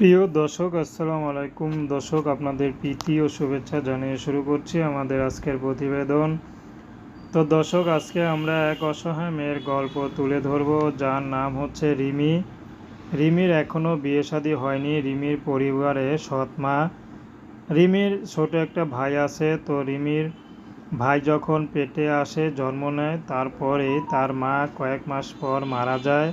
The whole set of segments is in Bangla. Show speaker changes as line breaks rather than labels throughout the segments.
প্রিয় দর্শক, আসসালামু আলাইকুম। দর্শক, আপনাদের প্রীতি ও শুভেচ্ছা জানিয়ে শুরু করছি আমাদের আজকের প্রতিবেদন। তো দর্শক, আজকে আমরা এক অসহায় মেয়ের গল্প তুলে ধরব, যার নাম হচ্ছে রিমি। রিমির এখনও বিয়ে শাদী হয়নি, রিমির পরিবারে সৎ মা। রিমির ছোট একটা ভাই আছে, তো রিমির ভাই যখন পেটে আসে, জন্ম নেয় তারপরে তার মা কয়েক মাস পর মারা যায়।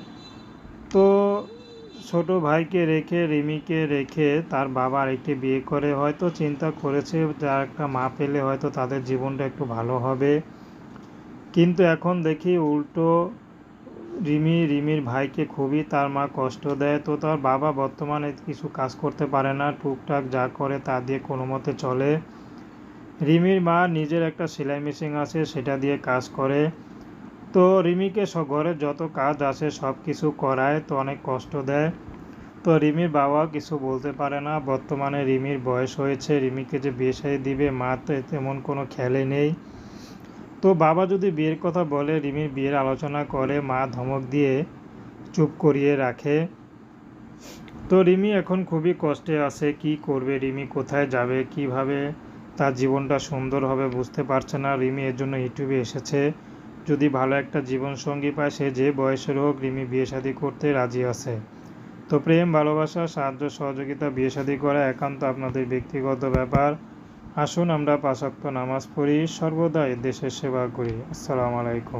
ছোট ভাইকে রেখে, রিমিকে রেখে তার বাবা আরেকটি বিয়ে করে, হয়তো চিন্তা করেছে যার একটা মা পেলে হয়তো তাদের জীবনটা একটু ভালো হবে। কিন্তু এখন দেখি উল্টো রিমি, রিমির ভাইকে খুবই তার মা কষ্ট দেয়। তো তার বাবা বর্তমানে কিছু কাজ করতে পারে না, টুকটাক যা করে তা দিয়ে কোনো মতে চলে। রিমির মা নিজের একটা সেলাই মেশিন আছে, সেটা দিয়ে কাজ করে। তো রিমিকে ঘরের যত কাজ আছে সব কিছু করায় তো অনেক কষ্ট দেয়। তো রিমির বাবা কিছু বলতে পারে না। বর্তমানে রিমির বয়স হয়েছে, রিমিকে যে বিয়ে সাই দিবে, মা তো তেমন কোনো খেলে নেই। তো বাবা যদি বিয়ের কথা বলে, রিমির বিয়ের আলোচনা করে, মা ধমক দিয়ে চুপ করিয়ে রাখে। তো রিমি এখন খুবই কষ্টে আছে, কি করবে? রিমি কোথায় যাবে? কীভাবে? তার জীবনটা সুন্দর হবে বুঝতে পারছে না। রিমি এর জন্য ইউটিউবে এসেছে। যদি ভালো একটা জীবনসঙ্গী পায়, সে যে বয়সের হোক রিমি বিয়ে শাদী করতে রাজি আছে। তো প্রেম, ভালোবাসা, সাহায্য, সহযোগিতা, বিয়ে শাদী করা একান্ত আপনাদের ব্যক্তিগত ব্যাপার। আসুন আমরা পাশাক্ত নামাজ পড়ি, সর্বদাই দেশের সেবা করি। আসসালামু আলাইকুম।